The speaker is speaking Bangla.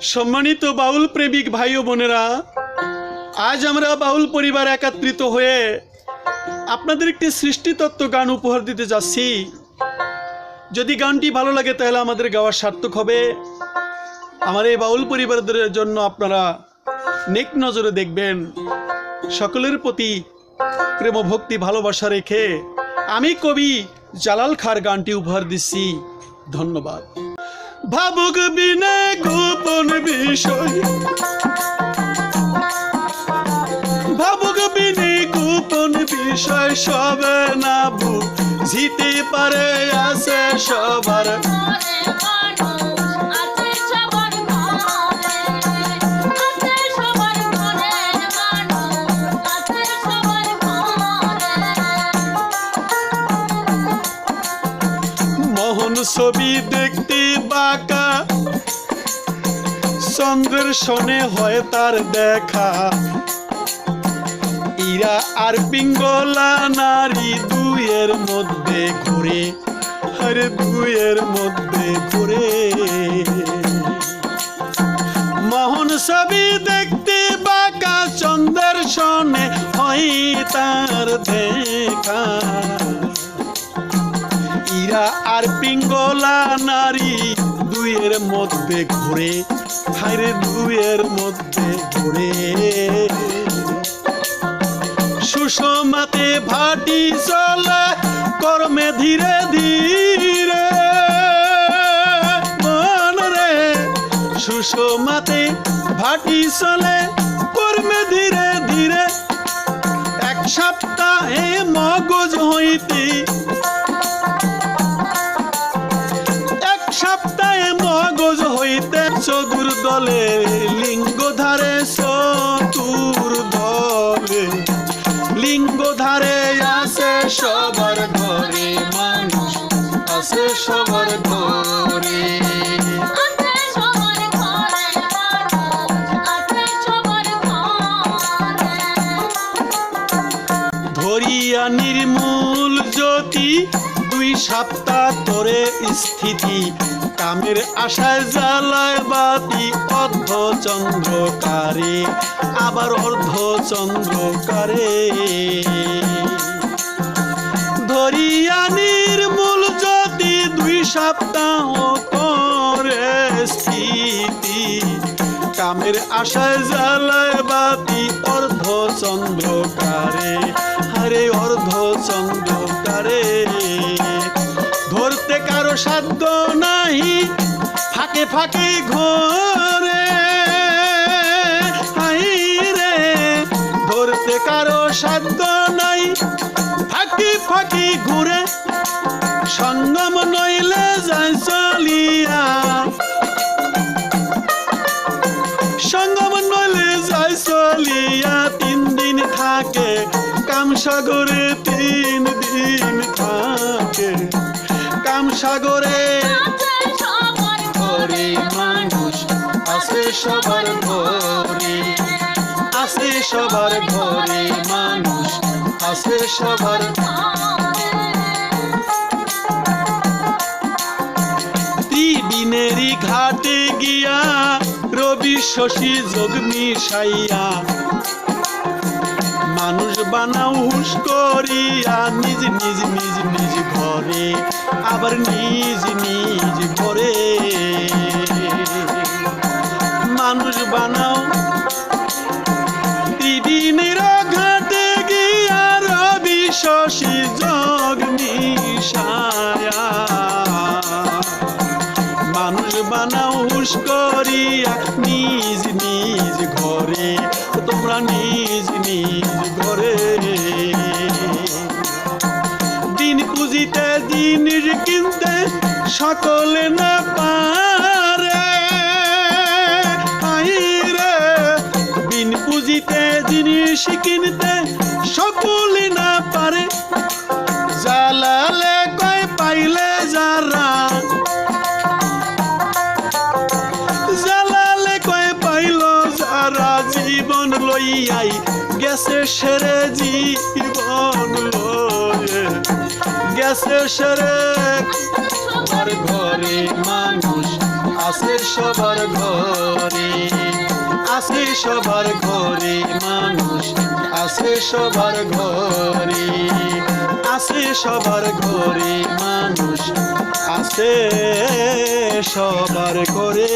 সম্মানিত বাউল প্রেমিক ভাই ও বোনেরা, আজ আমরা বাউল পরিবার একত্রিত হয়ে আপনাদের একটি সৃষ্টিতত্ত্ব গান উপহার দিতে যাচ্ছি। যদি গানটি ভালো লাগে তাহলে আমাদের গাওয়ার সার্থক হবে। আমার এই বাউল পরিবারদের জন্য আপনারা নেক নজরে দেখবেন। সকলের প্রতি প্রেম ভক্তি ভালোবাসা রেখে আমি কবি জালাল খার গানটি উপহার দিচ্ছি। ধন্যবাদ। ভাবুক বিনে গোপন বিষয়। ভাবুক বিনে গোপন বিষয় সবে না জিতে পারে আছে সবার। মোহন ছবি দেখতে বাঁকা চন্দ্রের সনে হয় তার দেখা। ইরা আর পিঙ্গলা নারী দুয়ের মধ্যে ঘুরে, আরে দুয়ের মধ্যে ঘুরে। মোহন ছবি দেখতে বাঁকা, চন্দ্রের সনে হয় তার দেখা। ইরা আর পিঙ্গলা নারী দুইয়ের মধ্যে ঘুরে। হাইরে দুইয়ের মধ্যে ঘুরে। সুষমাতে ভাটি চলে, কর্মে ধীরে ধীরে। মন রে, সুষমাতে ভাটি চলে, কর্মে ধীরে ধীরে। এক সপ্তাহে মগজ হইতে চতুর দলে লিঙ্গ ধারে চতুর দলে। লিঙ্গ ধারে আছে সবার ঘরে মানুষ আছে সবার ঘরে। ধরিয়া নির্মূল জ্যোতি দুই সপ্তাহ তোরে স্থিতি। কামের আশায় জ্বালায় বাতি অর্ধ চন্দ্রকারে আবার অর্ধ চন্দ্রকারে ধরিয়া নির্মূল যদি দুই সপ্তাহ করে স্থিতি। কামের আশায় জ্বালায় বাতি অর্ধ সাধ্য নাহি, ফাঁকে ফাঁকে ঘরে। রে, ধরতে কারও সাধ্য নাই, ফাঁকি ফাঁকি ঘুরে। সঙ্গম নইলে যায় চলিয়া। সঙ্গম নইলে যায় চলিয়া। তিন দিন থাকে কামসাগরে, তিন দিন থাকে। ঘরে মানুষ আছে সবার ঘরে। আছে সবার ঘরে মানুষ আছে সবার ত্রিদিনেরই ঘাটে গিয়া রবি শশী যোগ মিশাইয়া মানুষ বানাও হুশ করিয়া, নিজ নিজ নিজ নিজ ঘরে, আবার নিজ নিজ ঘরে। মানুষ বানাও, ত্রিদিনের ঘাটে গিয়া রবি শশী যোগ মিশায়া মানুষ বানাও হুশ করিয়া, নিজ নিজ ঘরে, তোমরা নিজ নিজ সকলে না পারে। আই রে দিন পুঁজিতে, জিনিস কিনতে সকলে না পারে। জালালে কয় পাইলে যারা। জালালে কয় পাইল যারা। জীবন লইয়াই গেছে সেরে জীবন লয়ে। গেছে সেরে ঘর ঘরে মানুষ আছে সবার ঘরে, আছে সবার ঘরে মানুষ, আছে সবার ঘরে, আছে সবার ঘরে মানুষ, আছে সবার ঘরে।